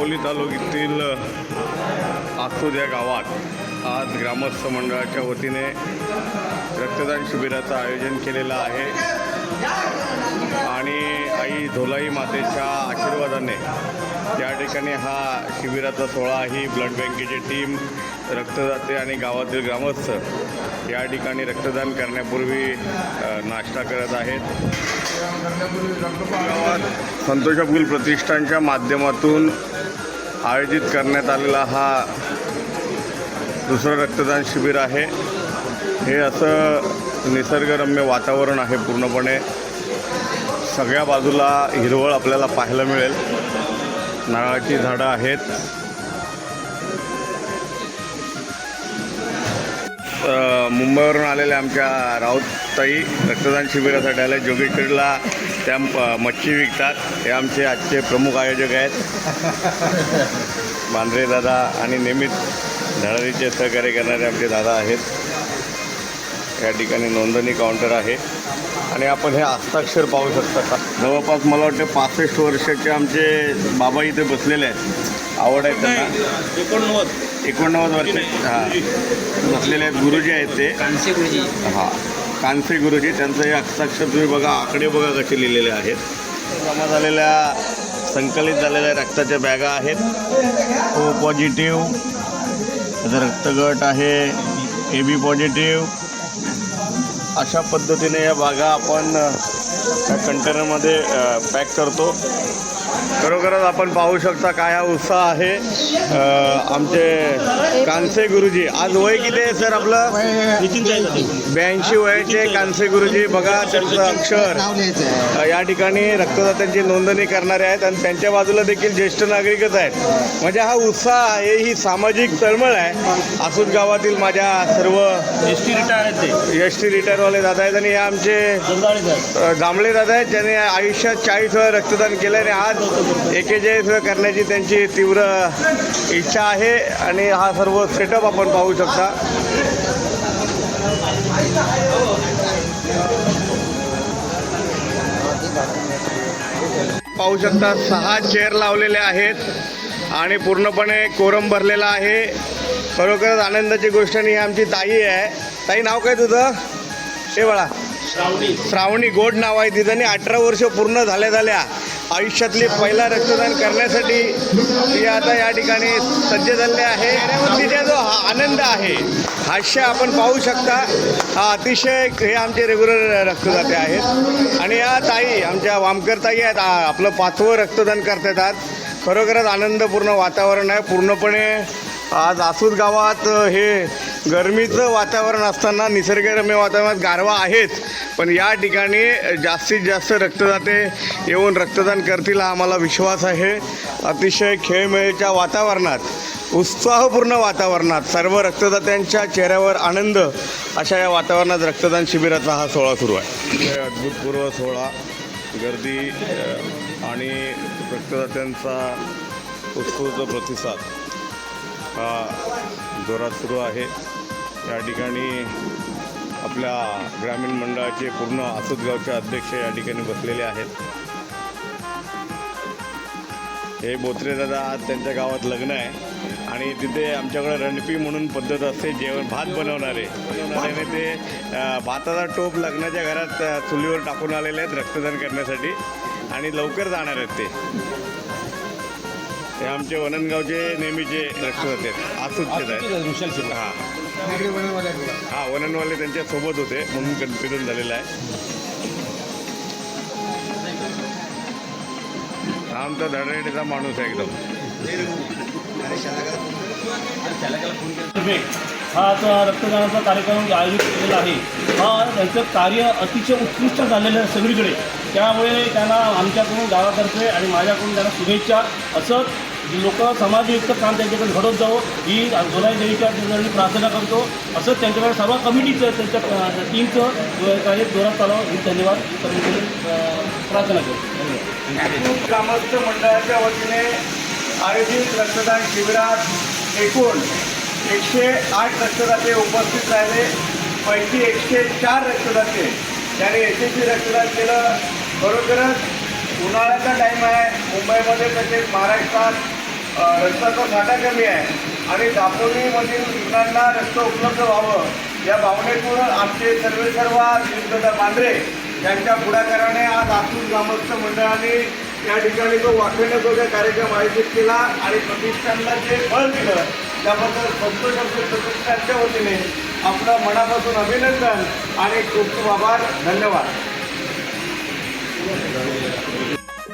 दापोली तालुक्यातील आसूद या गावात आज ग्रामस्थ मंडळाच्या वतीने रक्तदान शिबिराचं आयोजन केलेलं आहे. आणि आई धोलाई मातेच्या आशीर्वादाने त्या ठिकाणी हा शिबिराचा सोहळा ही ब्लड बँकेची टीम रक्तदाते आणि गावातील ग्रामस्थ या ठिकाणी रक्तदान करण्यापूर्वी नाश्ता करत आहेत. गावात संतोष अब्दुल प्रतिष्ठानच्या माध्यमातून आयोजित करण्यात आलेला हा दुसरं रक्तदान शिबिर आहे. हे असं निसर्गरम्य वातावरण आहे पूर्णपणे. सगळ्या बाजूला हिरवळ आपल्याला पाहायला मिळेल. नारळाची झाडं आहेत. मुंबईवरून आलेल्या आमच्या राऊतताई रक्तदान शिबिरासाठी आल्या. जोगेश्वरीला त्या मच्छी विकतात. हे आमचे आजचे प्रमुख आयोजक आहेत. बांद्रे दादा आणि नेहमीच धडाडीचे सहकार्य करणारे आमचे दादा आहेत. या ठिकाणी नोंदणी काउंटर आहे. आणि आपण हे हस्ताक्षर पाहू शकता का? जवळपास मला वाटतं पासष्ट वर्षाचे आमचे बाबा इथे बसलेले आहेत. आवड आहे त्यांना. एकोणनव्वद. एकोणनव्वद वर्ष हां. बसलेले आहेत. गुरुजी आहेत ते. हां. कानसे गुरुजी त्यांचं हे हस्ताक्षर तुम्ही बघा आकडे बघा कसे लिहिलेले आहेत. जमा झालेल्या संकलित झालेल्या रक्ताच्या बॅगा आहेत. ओ पॉझिटिव्ह त्याचा रक्तगट आहे. ए बी पॉझिटिव्ह अशा पद्धतीने या बागा आपण त्या कंटेनरमध्ये पॅक करतो. खरोखरच आपण पाहू शकता काय हा उत्साह आहे. आमचे कानसे गुरुजी आज वय किती आहे सर आपलं? ब्याऐंशी वयाचे कानसे गुरुजी. बघा त्यांचं अक्षर. या ठिकाणी रक्तदात्यांची नोंदणी करणारे आहेत आणि त्यांच्या बाजूला देखील ज्येष्ठ नागरिकच आहेत. म्हणजे हा उत्साह आहे ही सामाजिक तळमळ आहे. आसूद गावातील माझ्या सर्व S T retire S T रिटायरवाले दादा आहेत आणि हे आमचे जांभळे दादा आहेत ज्यांनी आयुष्यात चाळीस वेळा रक्तदान केलं आणि आज एकेचाळीस करण्याची त्यांची तीव्र इच्छा आहे आणि हा सर्व सेटअप आपण पाहू शकता. पाहू शकता सहा चेअर लावलेले आहेत आणि पूर्णपणे कोरम भरलेला आहे. खरोखरच आनंदाची गोष्ट आणि आमची ताई आहे. ताई नाव काय तुझं? हे बाळा श्रावणी. श्रावणी गोड नाव आहे तिचं आणि अठरा वर्ष पूर्ण झाल्या झाल्या आयुष्यातली पहिला रक्तदान करण्यासाठी ती आता या ठिकाणी सज्ज झाले आहे. तिचा जो हा आनंद आहे हास्य आपण पाहू शकता. हा अतिशय हे आमचे रेग्युलर रक्तदाते आहेत. आणि या ताई आमच्या वामकर ताई आहेत. आपलं पाचवं रक्तदान करतात येतात खरोखरच आनंदपूर्ण वातावरण आहे. पूर्णपणे आज आसूद गावात हे गरमीचं वातावरण असताना निसर्गरम्य वातावरणात गारवा आहेच. पण या ठिकाणी जास्तीत जास्त रक्तदाते येऊन रक्तदान करतील हा आम्हाला विश्वास आहे. अतिशय खेळमेळीच्या वातावरणात उत्साहपूर्ण वातावरणात सर्व रक्तदात्यांच्या चेहऱ्यावर आनंद अशा या वातावरणात रक्तदान शिबिराचा हा सोहळा सुरू आहे. अद्भुतपूर्व सोहळा. गर्दी आणि रक्तदात्यांचा उत्स्फूर्त प्रतिसाद. हा जोरात सुरू आहे. या ठिकाणी आपल्या ग्रामीण मंडळाचे पूर्ण आसुदगावचे अध्यक्ष या ठिकाणी बसलेले आहेत. हे बोत्रे दादा आज त्यांच्या गावात लग्न आहे. आणि तिथे आमच्याकडे रणपी म्हणून पद्धत असते जेवण भात बनवणारे. आणि ते भाताचा टोप लग्नाच्या घरात चुलीवर टाकून आलेले आहेत रक्तदान करण्यासाठी. आणि लवकर जाणार आहेत ते. हे आमचे वननगावचे नेहमीचे रक्तदाते आहेत. आसूदचेच आहेत हां. हां वननवाले त्यांच्यासोबत होते म्हणून कन्फ्युजन झालेलं आहे. हा आमचा धडधडीचा माणूस आहे एकदम. हा आता रक्तदानाचा कार्यक्रम आयोजित केलेला आहे हा त्यांचं कार्य अतिशय उत्कृष्ट झालेलं आहे सगळीकडे. त्यामुळे त्यांना आमच्याकडून गावातर्फे आणि माझ्याकडून त्यांना शुभेच्छा. असंच लोक समाजयुक्त काम त्यांच्याकडे घडत जावं ही गोलाई देवीच्या ठिकाणी प्रार्थना करतो. असंच त्यांच्याकडे सर्व कमिटीचं त्यांच्या टीमचं कार्य जोरात चालावं. ही धन्यवाद. कमिटीने प्रार्थना करतो. धन्यवाद. ग्रामस्थ मंडळाच्या वतीने आयोजित रक्तदान शिबिरात एकूण एकशे आठ रक्तदाते उपस्थित राहिले. पैकी एकशे चार रक्तदाते त्याने यशस्वी रक्तदान केलं. खरोखरच उन्हाळ्याचा टाईम आहे. मुंबईमध्ये तसेच महाराष्ट्रात अ, रक्ताचा साठा कमी आहे. आणि दापोलीमधील रुग्णांना रक्त उपलब्ध व्हावं. या भावनेतून आमचे सर्व सर्व जिल्हा मांद्रे यांच्या पुढाकाराने आज आतूर ग्रामस्थ मंडळाने या ठिकाणी जो वाखण्याजोगा कार्यक्रम आयोजित केला आणि प्रतिष्ठानला जे फळ दिलं त्याबद्दल संतोष आमचे प्रतिष्ठानच्या वतीने आपलं मनापासून अभिनंदन आणि खूप खूप आभार. धन्यवाद.